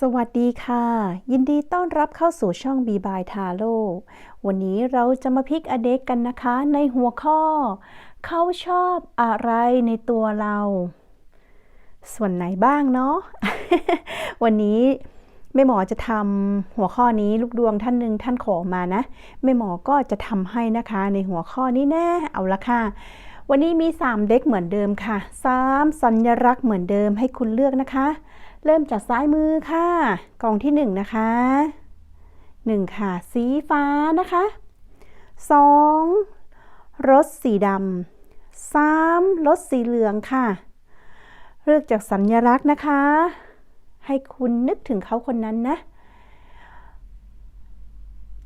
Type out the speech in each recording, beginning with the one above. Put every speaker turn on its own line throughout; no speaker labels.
สวัสดีค่ะ ยินดีต้อนรับเข้าสู่ช่อง b ีบายทาโ o วันนี้เราจะมาพิกอเด็กกันนะคะ ในหัวข้อ เขาชอบอะไรในตัวเรา ส่วนไหนบ้างเนาะ วันนี้แม่หมอจะทำหัวข้อนี้ลูกดวงท่านหนึ่งท่านขอมานะแม่หมอก็จะทำให้นะคะในหัวข้อนี้แน่เอาละค่ะวันนี้มี 3 เด็กเหมือนเดิมค่ะ 3 สัญลักษณ์เหมือนเดิมให้คุณเลือกนะคะ เริ่มจากซ้ายมือค่ะ กล่องที่ 1 นะคะ 1 ค่ะ สีฟ้านะคะ 2. รถสีดำ 3. รถสีเหลืองค่ะ เลือกจากสัญลักษณ์นะคะ ให้คุณนึกถึงเขาคนนั้นนะ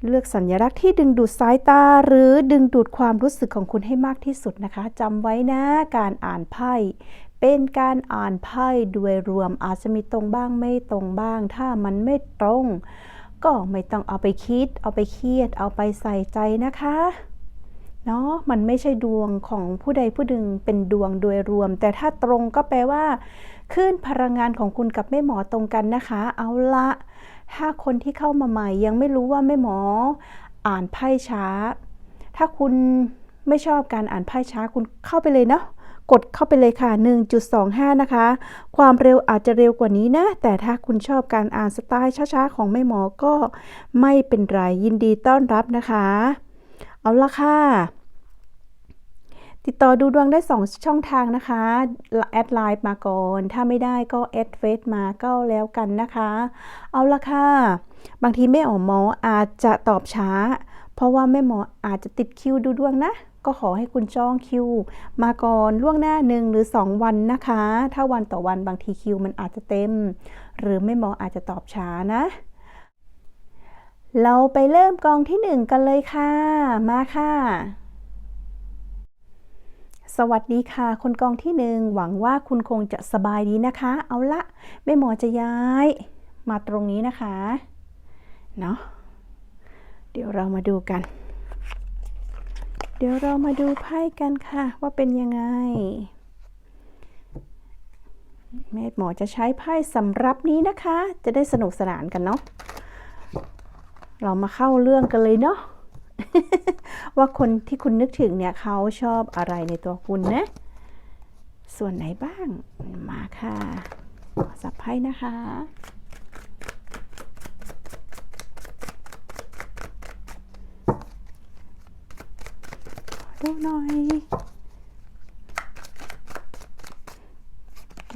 เลือกสัญลักษณ์ที่ดึงดูดสายตา หรือดึงดูดความรู้สึกของคุณให้มากที่สุดนะคะจำไว้นะการอ่านไพ่ เป็นการอ่านไพ่โดยรวมอาจจะมีตรงบ้างไม่ตรงบ้าง ถ้ามันไม่ตรง ก็ไม่ต้องเอาไปคิด เอาไปเครียด เอาไปใส่ใจนะคะเนาะมันไม่ใช่ดวงของผู้ใดผู้หนึ่งเป็นดวงโดยรวม แต่ถ้าตรงก็แปลว่าขึ้นพลังงานของคุณกับแม่หมอตรงกันนะคะ เอาละถ้าคนที่เข้ามาใหม่ยังไม่รู้ว่าแม่หมอ อ่านไพ่ช้า ถ้าคุณไม่ชอบการอ่านไพ่ช้าคุณเข้าไปเลยเนาะ กดเข้าไปเลยค่ะ 1.25 นะคะ ความเร็วอาจจะเร็วกว่านี้นะ แต่ถ้าคุณชอบการอ่านสไตล์ช้าๆ ของแม่หมอก็ไม่เป็นไร ยินดีต้อนรับนะคะ เอาละค่ะ ติดต่อดูดวงได้ 2 ช่องทางนะคะ แอดไลน์มาก่อน ถ้าไม่ได้ก็แอดเฟซมาก็แล้วกันนะคะ เอาละค่ะ บางทีแม่หมอหมออาจจะตอบช้า เพราะว่าแม่หมออาจจะติดคิวดูดวงนะก็ขอให้คุณจองคิว มาก่อนล่วงหน้าหนึ่งหรือ 2 วันนะคะ ถ้าวันต่อวันบางทีคิวมันอาจจะเต็ม หรือไม่หมออาจจะตอบช้านะ เราไปเริ่มกองที่ 1 กันเลยค่ะ มาค่ะสวัสดีค่ะ คนกองที่หนึ่งหวังว่าคุณคงจะสบายดีนะคะ เอาละแม่หมอจะย้าย มาตรงนี้นะคะ เนาะเดี๋ยวเรามาดูกัน เดี๋ยวเรามาดูไพ่กันค่ะ ว่าเป็นยังไง แม่หมอจะใช้ไพ่สำรับนี้นะคะ จะได้สนุกสนานกันเนาะเรามาเข้าเรื่องกันเลยเนาะว่าคนที่คุณนึกถึงเนี่ยเขาชอบอะไรในตัวคุณนะ ส่วนไหนบ้างมาค่ะสับไพ่นะคะ ดูหน่อย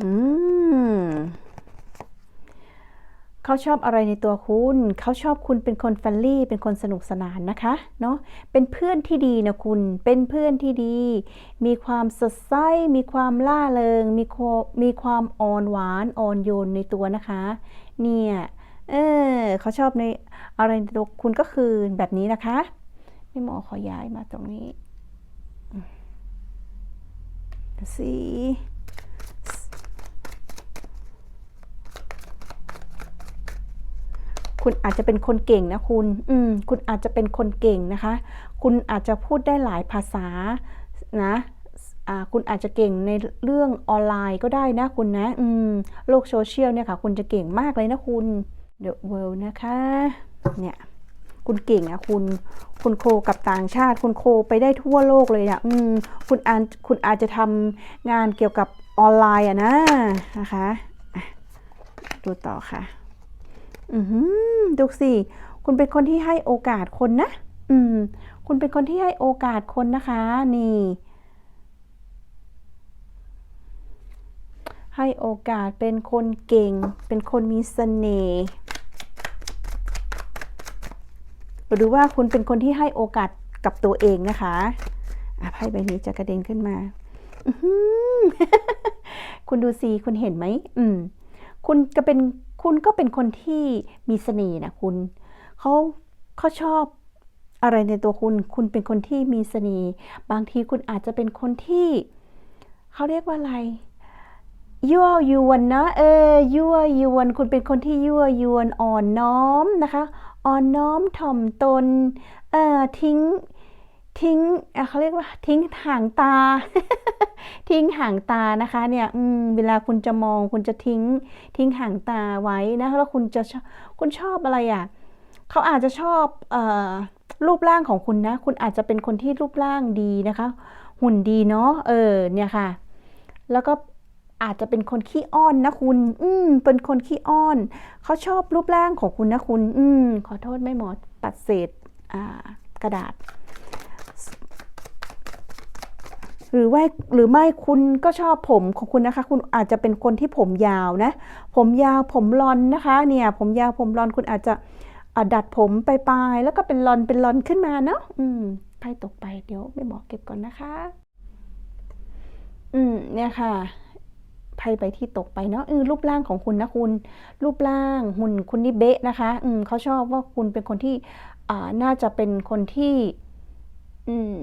อืมเขาชอบอะไรในตัวคุณ เขาชอบคุณเป็นคนแฟนลี่ เป็นคนสนุกสนานนะคะ เนาะเป็นเพื่อนที่ดีนะคุณ เป็นเพื่อนที่ดี มีความสดใส มีความล่าเริง มีมีความอ่อนหวานอ่อนโยนในตัวนะคะ เนี่ย เออเขาชอบในอะไรในตัวคุณก็คือแบบนี้นะคะไม่หมอขอย้ายมาตรงนี้ สีคุณอาจจะเป็นคนเก่งนะคุณ อืม คุณอาจจะเป็นคนเก่งนะคะ คุณอาจจะพูดได้หลายภาษานะอ่าคุณอาจจะเก่งในเรื่องออนไลน์ก็ได้นะคุณนะอืมโลกโซเชียลเนี่ยค่ะ คุณจะเก่งมากเลยนะคุณ The World นะคะ เนี่ย คุณเก่งอะคุณคุณโคกับต่างชาติ คุณโคไปได้ทั่วโลกเลยอะอืมคุณอาคุณอาจจะทำงานเกี่ยวกับออนไลน์อะนะนะคะดูต่อค่ะ อืมดูสิ คุณเป็นคนที่ให้โอกาสคนนะ อืม คุณเป็นคนที่ให้โอกาสคนนะคะ นี่ ให้โอกาสเป็นคนเก่ง เป็นคนมีเสน่ห์ หรือว่าคุณเป็นคนที่ให้โอกาสกับตัวเองนะคะอะไพ่ใบนี้จะกระเด็นขึ้นมาคุณดูสิคุณเห็นไหมอืม คุณก็เป็นคุณก็เป็นคนที่มีเสน่ห์นะคุณเขาเขาชอบอะไรในตัวคุณ คุณเป็นคนที่มีเสน่ห์บางทีคุณอาจจะเป็นคนที่เขาเรียกว่าอะไรยั่วยวนนะเออยั่วยวน คุณเป็นคนที่ยั่วยวนอ่อนน้อมนะคะ อ่อนน้อมถ่อมตน เอ่อทิ้งทิ้งเขาเรียกว่าทิ้งห่างตา ทิ้งห่างตานะคะ เนี่ยเวลาคุณจะมองคุณจะทิ้ง ทิ้งห่างตาไว้นะแล้วคุณจะคุณชอบอะไรอะเขาอาจจะชอบเอ่อรูปร่างของคุณนะ คุณอาจจะเป็นคนที่รูปร่างดีนะคะ หุ่นดีเนาะเออเนี่ยค่ะ แล้วก็ อาจจะเป็นคนขี้อ้อนนะคุณ อืม เป็นคนขี้อ้อน เขาชอบรูปร่างของคุณนะคุณ อืม ขอโทษไม่หมอตัดเศษอ่ากระดาษ หรือว่าหรือไม่คุณก็ชอบผมของคุณนะคะ คุณอาจจะเป็นคนที่ผมยาวนะ ผมยาวผมลอนนะคะ เนี่ย ผมยาวผมลอนคุณอาจจะดัดผมไปลายแล้วก็เป็นลอนเป็นลอนขึ้นมาเนาะ อืมไพ่ตกไปเดี๋ยวไม่หมอเก็บก่อนนะคะ อืม เนี่ยค่ะ ไพ่ไปที่ตกไปเนาะเออรูปร่างของคุณนะคุณ รูปร่างหุ่นคุณนี่เบะนะคะ อืมเขาชอบว่าคุณเป็นคนที่อ่าน่าจะเป็นคนที่อืม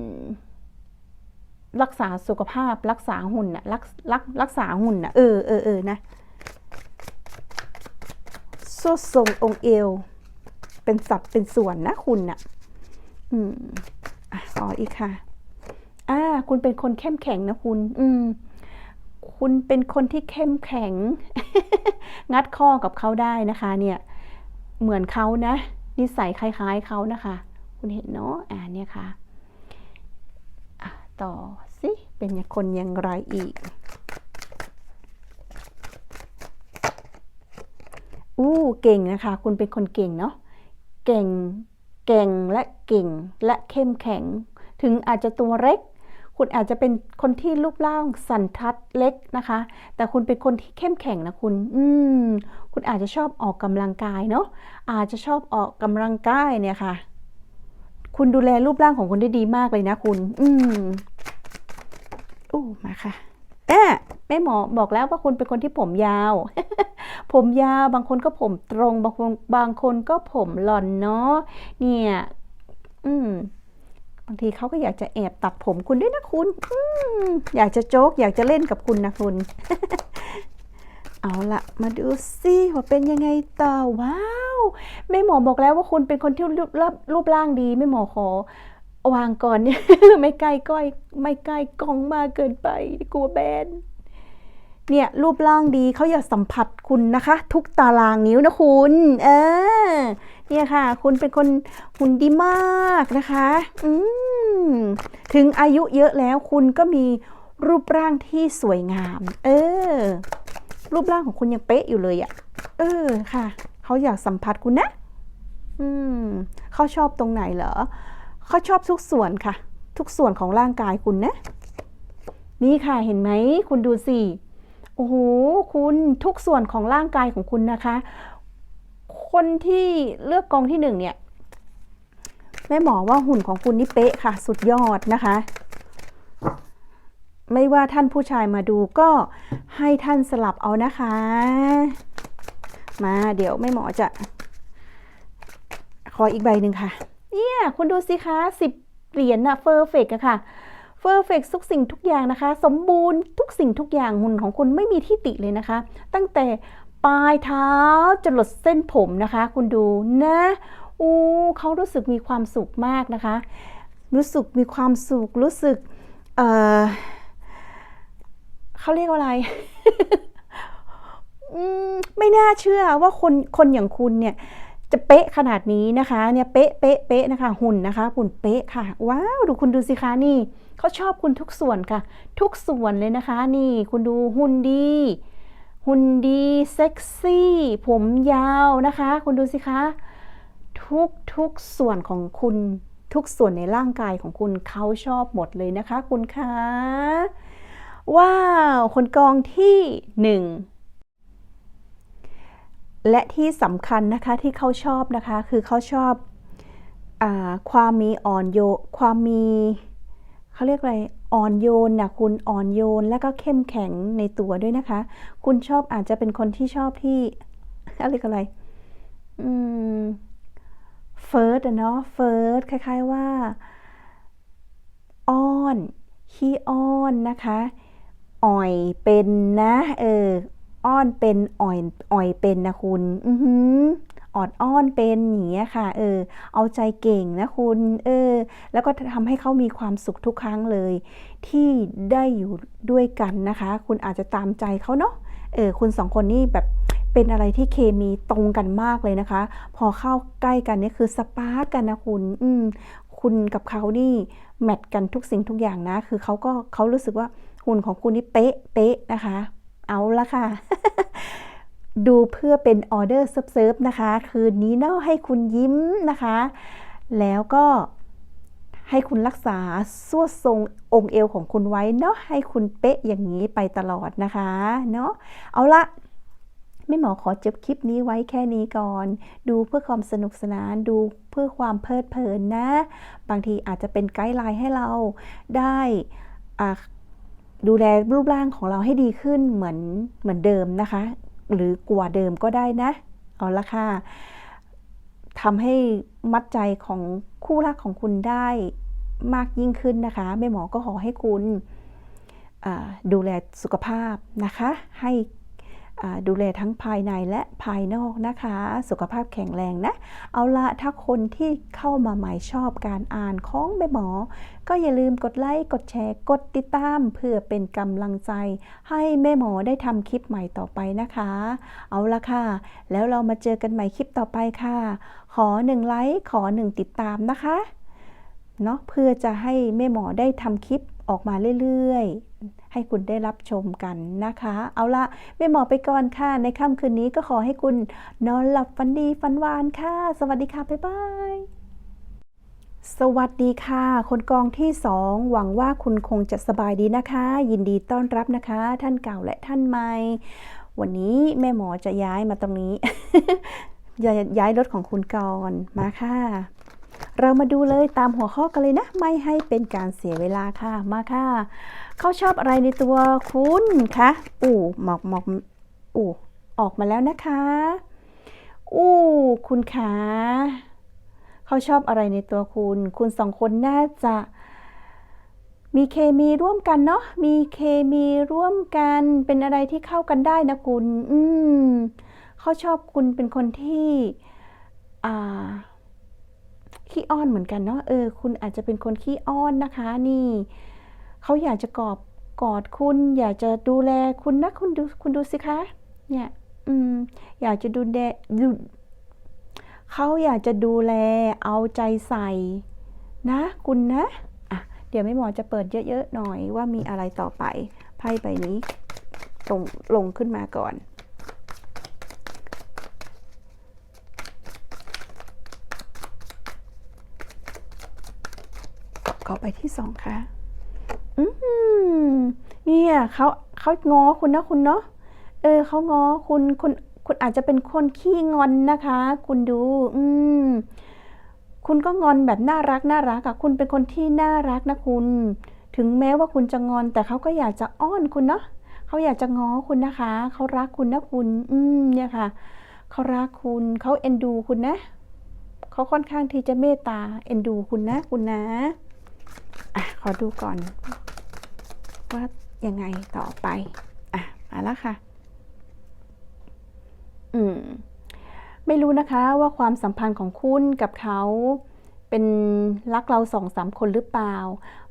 รักษาสุขภาพรักษาหุ่นนะรักรักรักษาหุ่นนะเออเออเออนะโซทรงองเอว เป็นสัดเป็นส่วนนะคุณน่ะ อืมอะต่ออีกค่ะ อ่า คุณเป็นคนเข้มแข็งนะคุณ อืม คุณเป็นคนที่เข้มแข็ง งัดข้อกับเขาได้นะคะเนี่ยเหมือนเขานะ นิสัยคล้าย ๆเขานะคะ คุณเห็นเนาะอ่าเนี่ยค่ะต่อสิเป็นคนอย่างไรอีกอู้เก่งนะคะ คุณเป็นคนเก่งเนาะเก่งเก่งและเก่งและเข้มแข็ง ถึงอาจจะตัวเล็ก คุณอาจจะเป็นคนที่รูปร่างสันทัดเล็กนะคะ แต่คุณเป็นคนที่เข้มแข็งนะคุณอืมคุณอาจจะชอบออกกำลังกายเนาะอาจจะชอบออกกำลังกายเนี่ยค่ะ คุณดูแลรูปร่างของคุณได้ดีมากเลยนะคุณ อืมอู้มาค่ะเอ๊ะแม่หมอบอกแล้วว่าคุณเป็นคนที่ผมยาว ผมยาวบางคนก็ผมตรง บางคนบางคนก็ผมหล่อนเนาะเนี่ย อืม บางทีเขาก็อยากจะแอบตัดผมคุณด้วยนะคุณออยากจะโจ๊ก อยากจะเล่นกับคุณนะคุณ เอาละมาดูสิว่าเป็นยังไงต่อว้าวแม่หมอบอกแล้วว่าคุณเป็นคนที่รูปร่างรูปร่างดีแม่หมอขอวางก่อนเนี่ยไม่ใกล้ก้อย ไม่ใกล้กล้องมากเกินไปกลัวแบน เนี่ยรูปร่างดีเขาอยากสัมผัสคุณนะคะ ทุกตารางนิ้วนะคุณ เออ เนี่ยค่ะ คุณเป็นคนหุ่นดีมากนะคะ อืม ถึงอายุเยอะแล้วคุณก็มีรูปร่างที่สวยงาม เออ รูปร่างของคุณยังเป๊ะอยู่เลยอะ่ะ เออค่ะ เขาอยากสัมผัสคุณนะ อืมเขาชอบตรงไหนเหรอเขาชอบทุกส่วนค่ะ ทุกส่วนของร่างกายคุณนะ นี่ค่ะเห็นไหมคุณดูสิ โอ้โหคุณทุกส่วนของร่างกายของคุณนะคะ คนที่เลือกกองที่หนึ่งเนี่ย แม่หมอว่าหุ่นของคุณนี่เป๊ะค่ะ สุดยอดนะคะ ไม่ว่าท่านผู้ชายมาดูก็ให้ท่านสลับเอานะคะ มาเดี๋ยวแม่หมอจะ ขออีกใบหนึ่งค่ะ เนี่ย คุณดูสิคะสิบเหรียญนะเฟอร์เฟกอะค่ะ เฟอร์เฟกทุกสิ่งทุกอย่างนะคะ สมบูรณ์ทุกสิ่งทุกอย่างหุ่นของคุณไม่มีที่ติเลยนะคะ ตั้งแต่ปลายเท้าจนหลดเส้นผมนะคะ คุณดูนะอู้เขารู้สึกมีความสุขมากนะคะ รู้สึกมีความสุขรู้สึกเออเขาเรียกว่าอะไรไม่น่าเชื่อว่าคนคนอย่างคุณเนี่ยจะเป๊ะขนาดนี้นะคะ เนี่ยเป๊ะเป๊ะเป๊ะนะคะ หุ่นนะคะหุ่นเป๊ะค่ะ ว้าว ดูคุณดูสิคะนี่ เขาชอบคุณทุกส่วนค่ะ ทุกส่วนเลยนะคะ นี่คุณดูหุ่นดี หุ่นดีเซ็กซี่ ผมยาวนะคะ คุณดูสิคะ ทุกทุกส่วนของคุณทุกส่วนในร่างกายของคุณเขาชอบหมดเลยนะคะ คุณคะว้าว คนกองที่หนึ่งและที่สำคัญนะคะที่เขาชอบนะคะ คือเขาชอบอความมีอ่อนโยนความมี เขาเรียกอะไรอ่อนโยนนะคุณอ่อนโยนและก็เข้มแข็งในตัวด้วยนะคะ คุณชอบอาจจะเป็นคนที่ชอบที่อะไรยกอะไรอืมเฟิร์สอะเนาะเฟิร์สคล้ายๆว่าอ้อนขี้อ้อนนะคะอ่อยเป็นนะ เอออ้อนเป็นอ่อยอ่อยเป็นนะคุณ อือหือ อดอ้อนเป็นอย่างเงี้ยค่ะเออเอาใจเก่งนะคุณเออแล้วก็ทำให้เขามีความสุขทุกครั้งเลย ที่ได้อยู่ด้วยกันนะคะ คุณอาจจะตามใจเขาเนาะเออคุณสองคนนี่แบบเป็นอะไรที่เคมีตรงกันมากเลยนะคะ พอเข้าใกล้กันนี่คือสปาร์กกันนะคุณอืมคุณกับเขานี่แมทกันทุกสิ่งทุกอย่างนะ คือเขาก็เขารู้สึกว่าหุ่นของคุณนี่เป๊ะเป๊ะนะคะ เอาละค่ะ ดูเพื่อเป็นออเดอร์เซิร์ฟนะคะ คืนนี้เนาะให้คุณยิ้มนะคะ แล้วก็ให้คุณรักษาสวดทรงองค์เอวของคุณไว้เนาะให้คุณเป๊ะอย่างนี้ไปตลอดนะคะเนาะเอาละแม่หมอขอจบคลิปนี้ไว้แค่นี้ก่อน ดูเพื่อความสนุกสนานดูเพื่อความเพลิดเพลินนะ บางทีอาจจะเป็นไกด์ไลน์ให้เราได้ดูแลรูปร่างของเราให้ดีขึ้นเหมือนเหมือนเดิมนะคะ หรือกว่าเดิมก็ได้นะ เอาละค่ะทำให้มัดใจของคู่รักของคุณได้มากยิ่งขึ้นนะคะแม่หมอก็ขอให้คุณดูแลสุขภาพนะคะ ให้ ดูแลทั้งภายในและภายนอกนะคะ สุขภาพแข็งแรงนะ เอาละถ้าคนที่เข้ามาใหม่ชอบการอ่านของแม่หมอ ก็อย่าลืมกดไลค์ กดแชร์ กดติดตามเพื่อเป็นกำลังใจ ให้แม่หมอได้ทำคลิปใหม่ต่อไปนะคะ เอาละค่ะ แล้วเรามาเจอกันใหม่คลิปต่อไปค่ะ ขอหนึ่งไลค์ ขอหนึ่งติดตามนะคะ เนาะเพื่อจะให้แม่หมอได้ทำคลิป ออกมาเรื่อยๆ ให้คุณได้รับชมกันนะคะ เอาละแม่หมอไปก่อนค่ะ ในค่ำคืนนี้ก็ขอให้คุณนอนหลับฝันดีฝันหวานค่ะ สวัสดีค่ะ บ๊ายบายสวัสดีค่ะ คนกองที่สองหวังว่าคุณคงจะสบายดีนะคะ ยินดีต้อนรับนะคะ ท่านเก่าและท่านใหม่วันนี้แม่หมอจะย้ายมาตรงนี้ย้ายย้ายรถของคุณก่อนมาค่ะ เรามาดูเลยตามหัวข้อกันเลยนะ ไม่ให้เป็นการเสียเวลาค่ะมาค่ะ เขาชอบอะไรในตัวคุณคะอู้หมอกหมอกอู้ออกมาแล้วนะคะอู้คุณขาเขาชอบอะไรในตัวคุณ คุณสองคนน่าจะ มีเคมีร่วมกันเนาะมีเคมีร่วมกันเป็นอะไรที่เข้ากันได้นะคุณ อืมเขาชอบคุณเป็นคนที่ อ่า ขี้อ้อนเหมือนกันเนาะเออ คุณอาจจะเป็นคนขี้อ้อนนะคะ นี่เขาอยากจะกอบกอดคุณ อยากจะดูแลคุณนะคุณดูคุณดูสิคะ เนี่ย อืม อยากจะดูแลดูเขาอยากจะดูแลเอาใจใส่ นะ คุณนะอะเดี๋ยวแม่หมอจะเปิดเยอะๆหน่อยว่ามีอะไรต่อไปไพ่ใบนี้ลงลงขึ้นมาก่อน ก็ไปที่สองค่ะ อืมเนี่ยเขาเขาง้อคุณนะคุณเนาะ เออเขาง้อคุณคุณคุณอาจจะเป็นคนขี้งอนนะคะ คุณดู อืมคุณก็งอนแบบน่ารักน่ารักอะคุณเป็นคนที่น่ารักนะคุณ ถึงแม้ว่าคุณจะงอน แต่เขาก็อยากจะอ้อนคุณเนาะเขาอยากจะง้อคุณนะคะ เขารักคุณนะคุณ อืมเนี่ยค่ะ เขารักคุณ เขาเอ็นดูคุณนะ เขาค่อนข้างที่จะเมตตาเอ็นดูคุณนะ คุณนะ อะขอดูก่อน ว่ายังไงต่อไป อะ มาแล้วค่ะ อืม ไม่รู้นะคะว่าความสัมพันธ์ของคุณกับเขาเป็นรักเราสองสามคนหรือเปล่า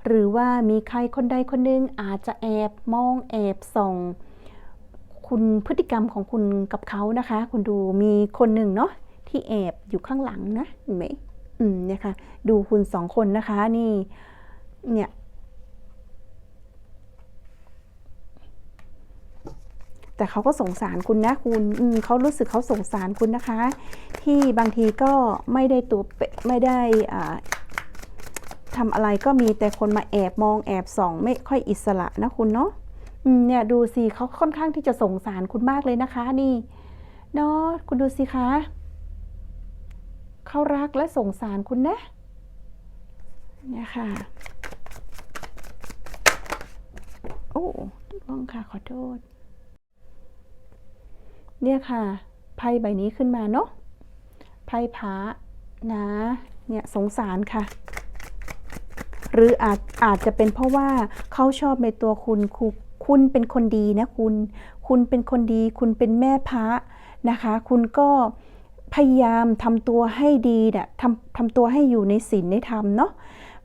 หรือว่ามีใครคนใดคนหนึ่งอาจจะแอบมองแอบส่อง คุณพฤติกรรมของคุณกับเขานะคะ คุณดูมีคนหนึ่งเนาะที่แอบอยู่ข้างหลังนะเห็นไหมอืมเนี่ยค่ะ ดูคุณสองคนนะคะ นี่ เนี่ยแต่เขาก็สงสารคุณนะคุณเขารู้สึกเขาสงสารคุณนะคะ ที่บางทีก็ไม่ได้ตัวเปะไม่ได้ทำอะไรก็มีแต่คนมาแอบมองแอบส่อง ไม่ค่อยอิสระนะคุณเนาะเนี่ยดูสิเขาค่อนข้างที่จะสงสารคุณมากเลยนะคะ นี่เนาะคุณดูสิคะเขารักและสงสารคุณนะเนี่ยค่ะ โอ้ล่องค่ะขอโทษ เนี่ยค่ะ ไพ่ใบนี้ขึ้นมาเนาะไพ่พระนะ เนี่ยสงสารค่ะ หรืออาจอาจจะเป็นเพราะว่าเขาชอบในตัวคุณคุคุณเป็นคนดีนะคุณ คุณเป็นคนดี คุณเป็นแม่พระนะคะ คุณก็พยายามทำตัวให้ดีเนี่ยทำทำตัวให้อยู่ในศีลในธรรมเนาะ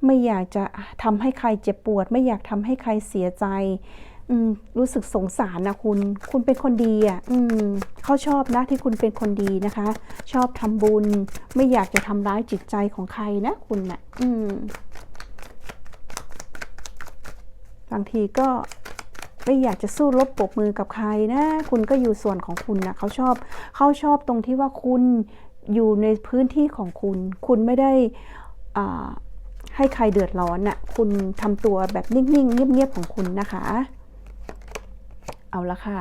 ไม่อยากจะทำให้ใครเจ็บปวด ไม่อยากทำให้ใครเสียใจรู้สึกสงสารนะคุณ คุณเป็นคนดีอะอเขาชอบนะที่คุณเป็นคนดีนะคะ ชอบทำบุญ ไม่อยากจะทำร้ายจิตใจของใครนะคุณนะ่ะบางทีก็ไม่อยากจะสู้รบปรบมือกับใครนะ คุณก็อยู่ส่วนของคุณนะเขาชอบเขาชอบตรงที่ว่าคุณอยู่ในพื้นที่ของคุณ คุณไม่ได้อ่า ให้ใครเดือดร้อนน่ะคุณทำตัวแบบนิ่งๆ เงียบๆของคุณนะคะ เอาละค่ะ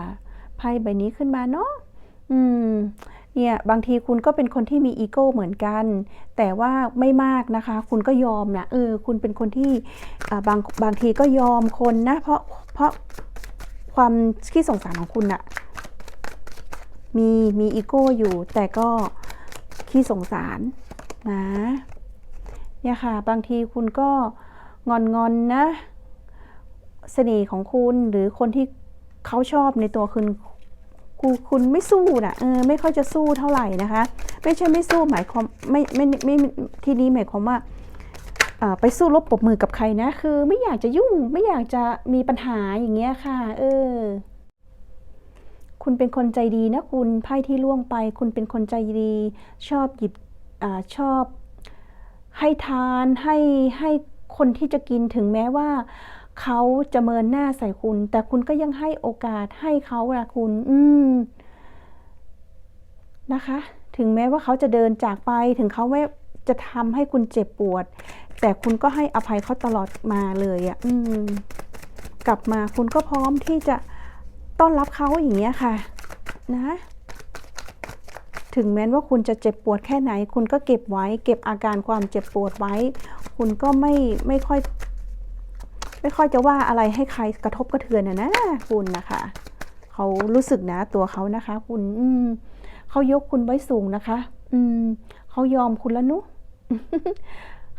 ไพ่ใบนี้ขึ้นมาเนาะอืมเนี่ยบางทีคุณก็เป็นคนที่มีอีโก้เหมือนกัน แต่ว่าไม่มากนะคะ คุณก็ยอมนะเออคุณเป็นคนที่บางบางทีก็ยอมคนนะ เพราะเพราะความขี้สงสารของคุณอะมีมีอีโก้อยู่ แต่ก็ขี้สงสารนะ เนี่ยค่ะ บางทีคุณก็งอนงอนๆนะ เสน่ห์ของคุณหรือคนที่เขาชอบในตัวคุณกูคุณไม่สู้นะเออไม่ค่อยจะสู้เท่าไหร่นะคะ ไม่ใช่ไม่สู้หมายความไม่ไม่ไม่ที่นี้หมายความว่าไปสู้รบปรบมือกับใครนะ คือไม่อยากจะยุ่งไม่อยากจะมีปัญหาอย่างเงี้ยค่ะ เออ คุณเป็นคนใจดีนะคุณไพ่ที่ล่วงไป คุณเป็นคนใจดี ชอบหยิบอชอบ ให้ทานให้ให้คนที่จะกินถึงแม้ว่าเขาจะเมินหน้าใส่คุณ แต่คุณก็ยังให้โอกาสให้เขาละคุณ อืมนะคะ ถึงแม้ว่าเขาจะเดินจากไปถึงเขาไม่จะทำให้คุณเจ็บปวด แต่คุณก็ให้อภัยเขาตลอดมาเลยอะ่ะ อืม กลับมาคุณก็พร้อมที่จะต้อนรับเขาอย่างเงี้ยค่ะ นะ ถึงแม้ว่าคุณจะเจ็บปวดแค่ไหน คุณก็เก็บไว้ เก็บอาการความเจ็บปวดไว้ คุณก็ไม่ไม่ค่อย ไม่ค่อยจะว่าอะไรให้ใครกระทบกระเทือนนะนะคุณนะคะ เขารู้สึกนะตัวเขานะคะ คุณอืเขายกคุณไว้สูงนะคะ อืมเขายอมคุณแล้วนุ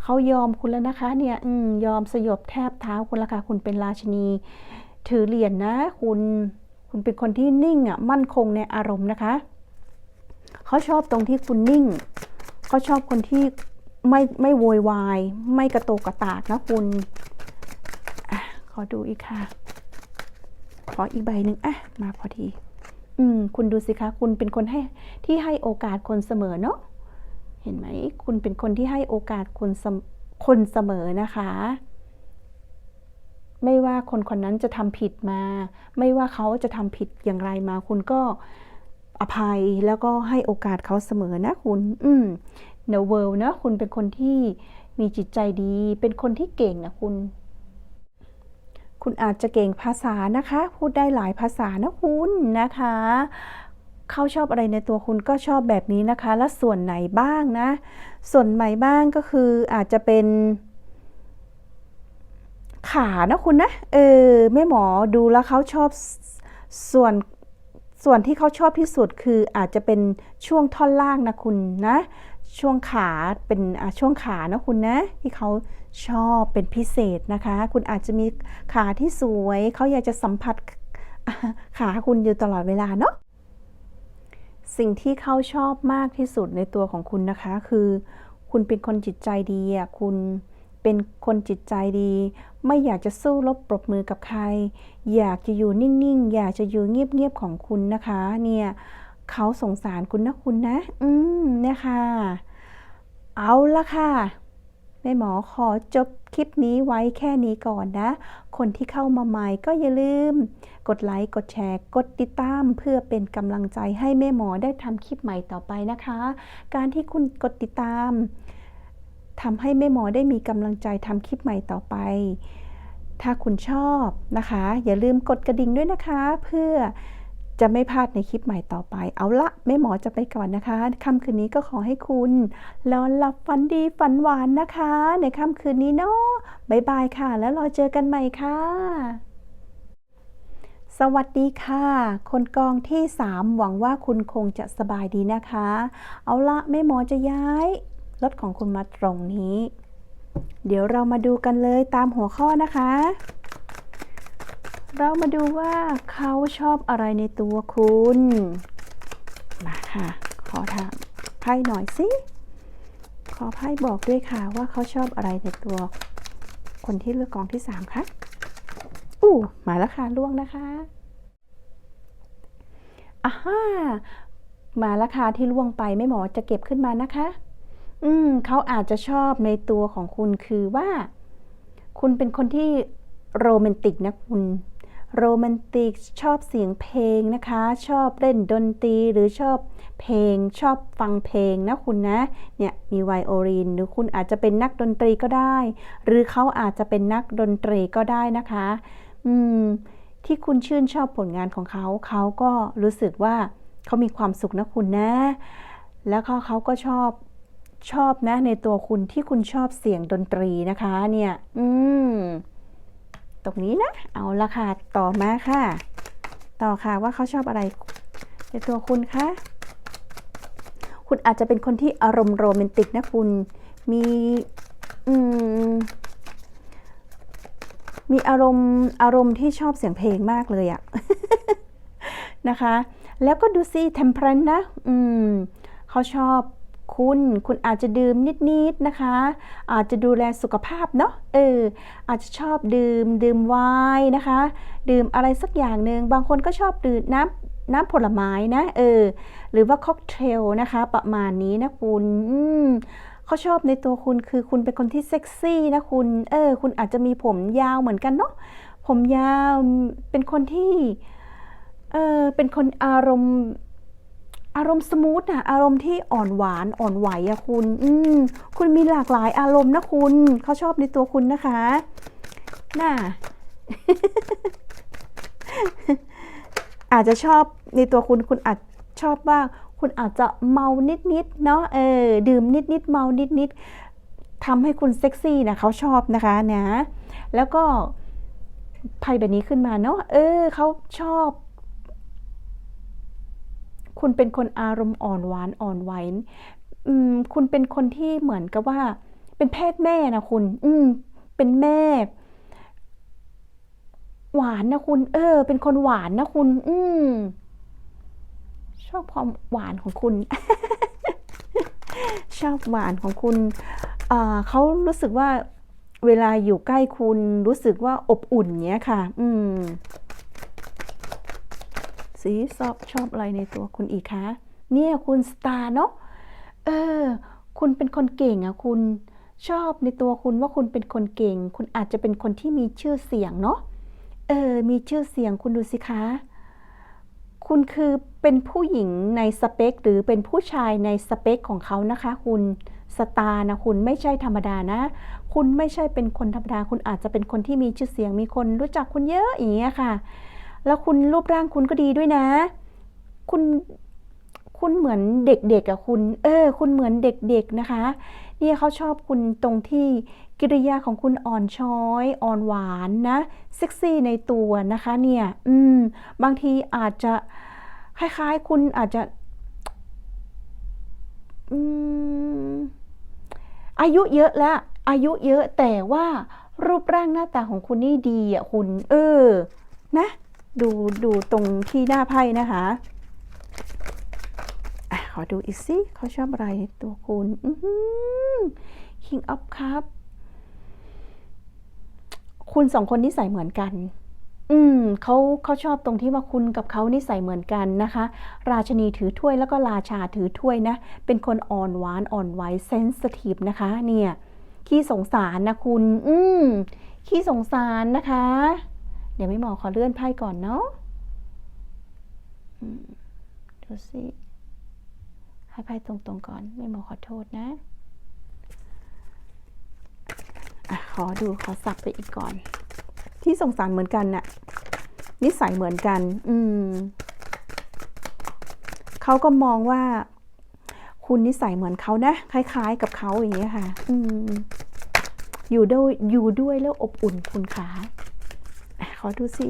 เขายอมคุณแล้วนะคะ เนี่ย อืมยอมสยบแทบเท้าคุณละค่ะคุณเป็นราชินี ถือเหรียญนะ คุณ คุณเป็นคนที่นิ่งอะ มั่นคงในอารมณ์นะคะ เขาชอบตรงที่คุณนิ่ง เขาชอบคนที่ไม่ไม่โวยวาย ไม่กระโตกกระตากนะคุณอขอดูอีกค่ะ ขออีกใบหนึ่งอะ มาพอดี อืม คุณดูสิคะ คุณเป็นคนให้ที่ให้โอกาสคนเสมอเนาะ เห็นไหม คุณเป็นคนที่ให้โอกาสคนสมคนเสมอนะคะ ไม่ว่าคนคนนั้นจะทำผิดมา ไม่ว่าเขาจะทำผิดอย่างไรมา คุณก็ อภัยแล้วก็ให้โอกาสเขาเสมอนะคุณ อืม The World นะคุณเป็นคนที่มีจิตใจดี เป็นคนที่เก่งนะคุณ คุณอาจจะเก่งภาษานะคะ พูดได้หลายภาษานะคุณนะคะเขาชอบอะไรในตัวคุณก็ชอบแบบนี้นะคะ และส่วนไหนบ้างนะ ส่วนไหนบ้างก็คืออาจจะเป็นขานะคุณนะ เออแม่หมอดูแล้วเขาชอบส่วน ส่วนที่เขาชอบที่สุดคืออาจจะเป็นช่วงท่อนล่างนะคุณนะ ช่วงขาเป็นช่วงขานะคุณนะ ที่เขาชอบเป็นพิเศษนะคะ คุณอาจจะมีขาที่สวย เขาอยากจะสัมผัสขาคุณอยู่ตลอดเวลาเนาะสิ่งที่เขาชอบมากที่สุดในตัวของคุณนะคะ คือ คุณเป็นคนจิตใจดีอะคุณ เป็นคนจิตใจดี ไม่อยากจะสู้รบปรบมือกับใคร อยากจะอยู่นิ่งๆ อยากจะอยู่เงียบๆ ของคุณนะคะ เนี่ยเขาสงสารคุณนะคุณนะ อืมเนี่ยค่ะ เอาละค่ะแม่หมอขอจบคลิปนี้ไว้แค่นี้ก่อนนะ คนที่เข้ามาใหม่ก็อย่าลืม กดไลค์ กดแชร์ กดติดตาม เพื่อเป็นกำลังใจให้แม่หมอได้ทำคลิปใหม่ต่อไปนะคะ การที่คุณกดติดตาม ทำให้แม่หมอได้มีกำลังใจทำคลิปใหม่ต่อไป ถ้าคุณชอบนะคะ อย่าลืมกดกระดิ่งด้วยนะคะ เพื่อจะไม่พลาดในคลิปใหม่ต่อไป เอาละแม่หมอจะไปก่อนนะคะค่ำคืนนี้ก็ขอให้คุณนอนหลับฝันดีฝันหวานนะคะ ในค่ำคืนนี้เนาะบ๊ายบายค่ะ แล้วเราเจอกันใหม่ค่ะ สวัสดีค่ะ คนกองที่ 3 หวังว่าคุณคงจะสบายดีนะคะ เอาละแม่หมอจะย้าย รถของคุณมาตรงนี้ เดี๋ยวเรามาดูกันเลยตามหัวข้อนะคะ เรามาดูว่าเขาชอบอะไรในตัวคุณ มาค่ะ ขอถามไพ่หน่อยสิ ขอไพ่บอกด้วยค่ะว่าเขาชอบอะไรในตัว คนที่เลือกกองที่สามคะอู้มาแล้วค่ะล่วงนะคะอ่าฮ่ามาแล้วค่ะที่ล่วงไปไม่หมอจะเก็บขึ้นมานะคะ อืมเขาอาจจะชอบในตัวของคุณคือว่า คุณเป็นคนที่โรแมนติกนะคุณโรแมนติกชอบเสียงเพลงนะคะ ชอบเล่นดนตรีหรือชอบเพลง ชอบฟังเพลงนะคุณนะเนี่ยมีไวโอลินหรือคุณอาจจะเป็นนักดนตรีก็ได้ หรือเขาอาจจะเป็นนักดนตรีก็ได้นะคะ อืม ที่คุณชื่นชอบผลงานของเขาเขาก็รู้สึกว่าเขามีความสุขนะคุณนะ แล้วก็เขาก็ชอบ ชอบนะในตัวคุณที่คุณชอบเสียงดนตรีนะคะเนี่ย อืม ตรงนี้นะ เอาละค่ะ ต่อมาค่ะ ต่อค่ะว่าเขาชอบอะไร ในตัวคุณคะ คุณอาจจะเป็นคนที่อารมณ์โรแมนติกนะคุณ มี อืม มีอารมณ์อารมณ์ที่ชอบเสียงเพลงมากเลยอะนะคะ แล้วก็ดูซิเทมเพลนนะ อืม เขาชอบ คุณ คุณอาจจะดื่มนิดๆนะคะ อาจจะดูแลสุขภาพเนาะเอออาจจะชอบดื่มดื่มไวน์นะคะ ดื่มอะไรสักอย่างหนึ่งบางคนก็ชอบดื่มน้ำน้ำผลไม้นะเออหรือว่าค็อกเทลนะคะ ประมาณนี้นะคุณเขาชอบในตัวคุณคือคุณเป็นคนที่เซ็กซี่นะคุณเออคุณอาจจะมีผมยาวเหมือนกันเนาะผมยาวเป็นคนที่เออเป็นคนอารมณ์ อารมณ์สมูทอะอารมณ์ที่อ่อนหวานอ่อนไหวอะคุณ อืมคุณมีหลากหลายอารมณ์นะคุณเขาชอบในตัวคุณนะคะ น่าอาจจะชอบในตัวคุณคุณอาจชอบบ้างคุณอาจจะเมานิดๆเนาะเออดื่มนิดๆเมานิดๆทำให้คุณเซ็กซี่นะเขาชอบนะคะนะ แล้วก็ไพ่แบบนี้ขึ้นมาเนาะเออเขาชอบ คุณเป็นคนอารมณ์อ่อนหวานอ่อนไหวอืมคุณเป็นคนที่เหมือนกับว่า เป็นเพศแม่นะคุณ อืม เป็นแม่ หวานนะคุณ เออ เป็นคนหวานนะคุณ อืมชอบความหวานของคุณ ชอบหวานของคุณเขารู้สึกว่าเวลาอยู่ใกล้คุณรู้สึกว่าอบอุ่นเนี้ยค่ะ อืม สีชอบชอบอะไรในตัวคุณอีกคะเนี่ยคุณสตาร์เนาะเออ คุณเป็นคนเก่งอะคุณชอบในตัวคุณว่าคุณเป็นคนเก่ง คุณอาจจะเป็นคนที่มีชื่อเสียงเนาะเออ มีชื่อเสียงคุณดูสิคะ คุณคือเป็นผู้หญิงในสเปค หรือเป็นผู้ชายในสเปคของเขานะคะ คุณสตาร์นะคุณไม่ใช่ธรรมดานะ คุณไม่ใช่เป็นคนธรรมดา คุณอาจจะเป็นคนที่มีชื่อเสียงมีคนรู้จักคุณเยอะอย่างเงี้ยค่ะ แล้วคุณรูปร่างคุณก็ดีด้วยนะ คุณคุณเหมือนเด็กๆอะคุณ เออ คุณเหมือนเด็กๆนะคะเนี่ยเขาชอบคุณตรงที่กิริยาของคุณอ่อนช้อยอ่อนหวานนะเซ็กซี่ในตัวนะคะเนี่ยอืมบางทีอาจจะคล้ายๆ คุณอาจจะอายุเยอะแล้วอายุเยอะแต่ว่ารูปร่างหน้าตาของคุณนี่ดีอะคุณ เออ นะ ดูดูตรงที่หน้าไพ่นะคะอะขอดูอีกสิเขาชอบอะไรตัวคุณอือ King of Cup คุณสองคนนิสัยเหมือนกัน อืมเขาเขาชอบตรงที่ว่าคุณกับเขานิสัยเหมือนกันนะคะ ราชนีถือถ้วยแล้วก็ราชาถือถ้วยนะ เป็นคนอ่อนหวานอ่อนไหวเซนสทีฟนะคะ เนี่ย ขี้สงสารนะคุณ อืมขี้สงสารนะคะ เดี๋ยวไม่หมอขอเลื่อนไพ่ก่อนเนาะดูสิให้ไพ่ตรงๆก่อนไม่หมอขอโทษนะอะขอดูขอสับไปอีกก่อน ที่สงสารเหมือนกันน่ะ นิสัยเหมือนกัน อืมเขาก็มองว่า คุณนิสัยเหมือนเขานะ คล้าย ๆ กับเขาอย่างเงี้ยค่ะ อืมอยู่ด้วยอยู่ด้วยแล้วอบอุ่นคุณขา อะขอดูซิ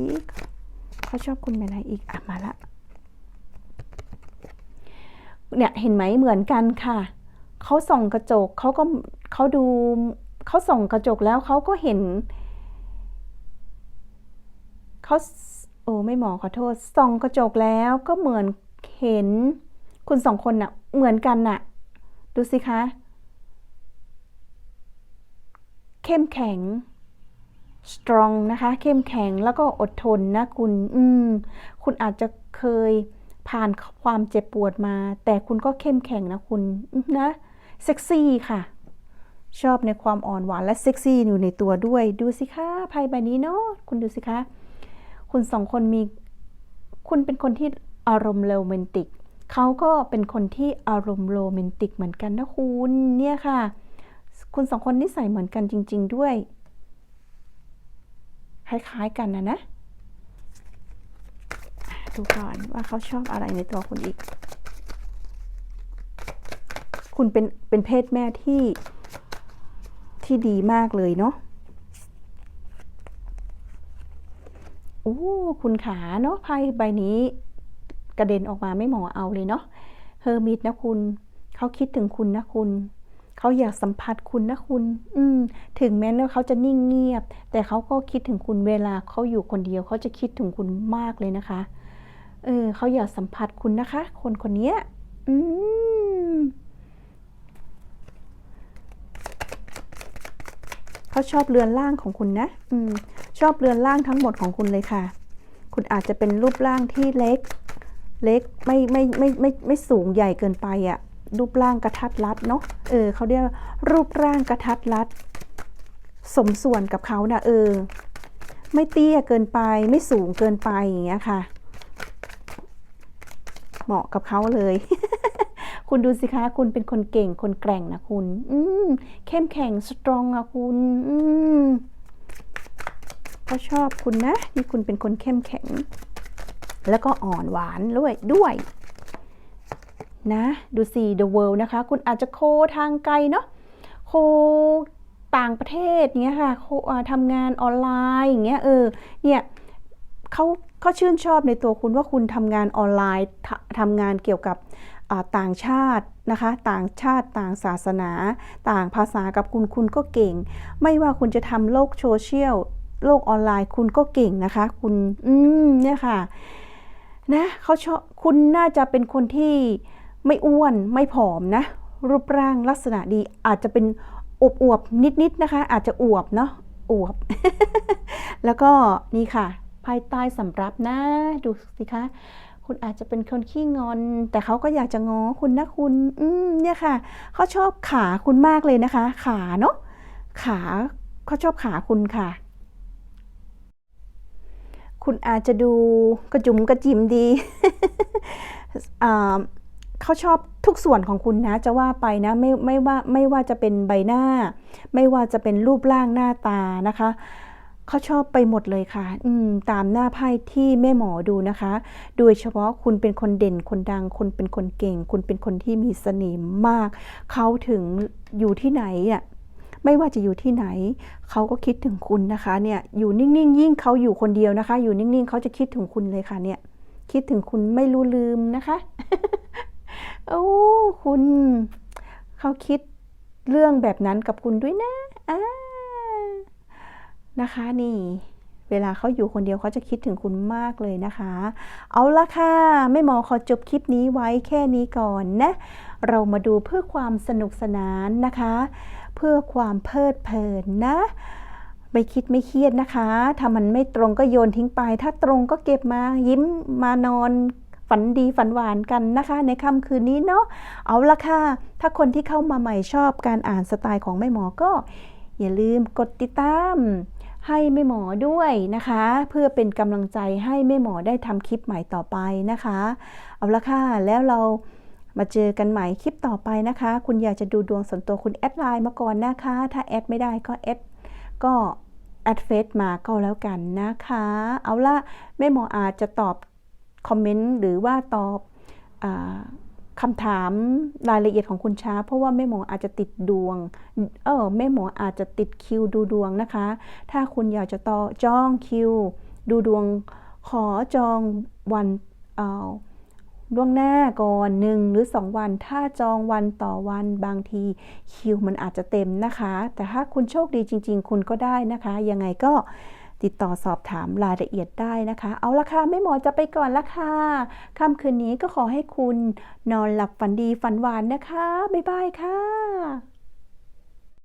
เขาชอบคุณเป็นอะไรอีกอะมาละเนี่ยเห็นไหมเหมือนกันค่ะเขาส่องกระจกเขาก็เขาดูเขาส่องกระจกแล้วเขาก็เห็นเขาโอ้ไม่หมอขอโทษส่องกระจกแล้วก็เหมือนเห็นคุณสองคนน่ะ เหมือนกันน่ะ ดูสิคะ เข้มแข็ง strong นะคะ เข้มแข็งแล้วก็อดทนนะคุณ อืม คุณอาจจะเคยผ่านความเจ็บปวดมา แต่คุณก็เข้มแข็งนะคุณนะเซ็กซี่ค่ะ ชอบในความอ่อนหวานและเซ็กซี่อยู่ในตัวด้วย ดูสิคะไพ่ใบนี้เนาะคุณดูสิคะ คุณสองคนมี คุณเป็นคนที่อารมณ์โรแมนติก เขาก็เป็นคนที่อารมณ์โรแมนติกเหมือนกันนะคุณ เนี่ยค่ะ คุณสองคนนิสัยเหมือนกันจริง ๆ ด้วย คล้ายๆกันนะนะ ดูก่อนว่าเขาชอบอะไรในตัวคุณอีก คุณเป็นเป็นเพศแม่ที่ที่ดีมากเลยเนาะโอ้คุณขาเนาะไพ่ใบนี้กระเด็นออกมาไม่หมอเอาเลยเนาะเฮอร์มิตนะคุณ เขาคิดถึงคุณนะคุณ เขาอยากสัมผัสคุณนะคุณ อืม ถึงแม้ว่าเขาจะนิ่งเงียบ แต่เขาก็คิดถึงคุณเวลาเขาอยู่คนเดียว เขาจะคิดถึงคุณมากเลยนะคะ เออเขาอยากสัมผัสคุณนะคะ คนคนนี้อืมเขาชอบเรือนร่างของคุณนะ อืม ชอบเรือนร่างทั้งหมดของคุณเลยค่ะ คุณอาจจะเป็นรูปร่างที่เล็ก เล็กไม่ไม่ไม่ไม่ไม่สูงใหญ่เกินไปอะ่ะ รูปร่างกระทัดรัดเนาะ เออเขาเรียกรูปร่างกระทัดรัด สมส่วนกับเขานะเออ ไม่เตี้ยเกินไปไม่สูงเกินไปอย่างเงี้ยค่ะ เหมาะกับเขาเลย คุณดูสิคะคุณเป็นคนเก่งคนแกร่งนะคุณ อืมเข้มแข็งสตรองอะคุณ อืมเขาชอบคุณนะ นี่คุณเป็นคนเข้มแข็ง แล้วก็อ่อนหวานด้วยด้วย นะ ดูสิ The World นะคะ คุณอาจจะโคทางไกลเนาะโคต่างประเทศเงี้ยค่ะโคทำงานออนไลน์อย่างเงี้ยเออเนี่ยเขาเขาชื่นชอบในตัวคุณว่าคุณทำงานออนไลน์ททำงานเกี่ยวกับต่างชาตินะคะ ต่างชาติต่างศาสนา ต่างภาษากับคุณคุณก็เก่ง ไม่ว่าคุณจะทำโลกโซเชียลโลกออนไลน์คุณก็เก่งนะคะ คุณ อืมเนี่ยค่ะนะเขาชอบคุณน่าจะเป็นคนที่ ไม่อ้วนไม่ผอมนะ รูปร่างลักษณะดีอาจจะเป็นอวบอวบนิดๆนะคะ อาจจะอวบเนาะอวบ แล้วก็นี่ค่ะ ภายใต้สำรับนะ ดูสิคะ คุณอาจจะเป็นคนขี้งอน แต่เขาก็อยากจะง้อคุณนะคุณ อืมเนี่ยค่ะเขาชอบขาคุณมากเลยนะคะ ขาเนาะขาเขาชอบขาคุณค่ะ คุณอาจจะดูกระจุมกระจิมดีอ่า เขาชอบทุกส่วนของคุณนะจะว่าไปนะไม่ไม่ว่าไม่ว่าจะเป็นใบหน้า ไม่ว่าจะเป็นรูปร่างหน้าตานะคะเขาชอบไปหมดเลยค่ะ อืม ตามหน้าไพ่ที่แม่หมอดูนะคะ โดยเฉพาะคุณเป็นคนเด่นคนดัง คุณเป็นคนเก่ง คุณเป็นคนที่มีเสน่ห์มาก เขาถึงอยู่ที่ไหนอะไม่ว่าจะอยู่ที่ไหน เขาก็คิดถึงคุณนะคะ เนี่ย อยู่นิ่งๆ ยิ่งเขาอยู่คนเดียวนะคะ อยู่นิ่งๆ เขาจะคิดถึงคุณเลยค่ะ เนี่ย คิดถึงคุณไม่รู้ลืมนะคะ โอ้คุณเขาคิดเรื่องแบบนั้นกับคุณด้วยนะอ่านะคะนี่เวลาเขาอยู่คนเดียวเขาจะคิดถึงคุณมากเลยนะคะ เอาละค่ะไม่หมอขอจบคลิปนี้ไว้แค่นี้ก่อนนะ เรามาดูเพื่อความสนุกสนานนะคะ เพื่อความเพลิดเพลินนะ ไม่คิดไม่เครียดนะคะ ถ้ามันไม่ตรงก็โยนทิ้งไป ถ้าตรงก็เก็บมายิ้มมานอน ฝันดีฝันหวานกันนะคะ ในค่ำคืนนี้เนาะเอาละค่ะ ถ้าคนที่เข้ามาใหม่ชอบการอ่านสไตล์ของแม่หมอก็ อย่าลืมกดติดตามให้แม่หมอด้วยนะคะ เพื่อเป็นกำลังใจให้แม่หมอได้ทำคลิปใหม่ต่อไปนะคะ เอาละค่ะ แล้วเรามาเจอกันใหม่คลิปต่อไปนะคะ คุณอยากจะดูดวงส่วนตัวคุณแอดไลน์มาก่อนนะคะ ถ้าแอดไม่ได้ก็แอดก็แอดเฟซมาก็แล้วกันนะคะ เอาละแม่หมออาจจะตอบ คอมเมนต์หรือว่าตอบอคำถามรายละเอียดของคุณช้า เพราะว่าแม่หมออาจจะติดดวง เออแม่หมออาจจะติดคิวดูดวงนะคะ ถ้าคุณอยากจะต่อจองคิว ดูดวง ขอจองวันเออล่วงหน้าก่อนหนึ่งหรือ 2 วัน ถ้าจองวันต่อวันบางทีคิวมันอาจจะเต็มนะคะ แต่ถ้าคุณโชคดีจริง ๆ คุณก็ได้นะคะ ยังไงก็ ติดต่อสอบถามรายละเอียดได้นะคะ เอาละค่ะไม่หมอจะไปก่อนละค่ะค่ำคืนนี้ก็ขอให้คุณนอนหลับฝันดีฝันหวานนะคะ บ๊ายบายค่ะ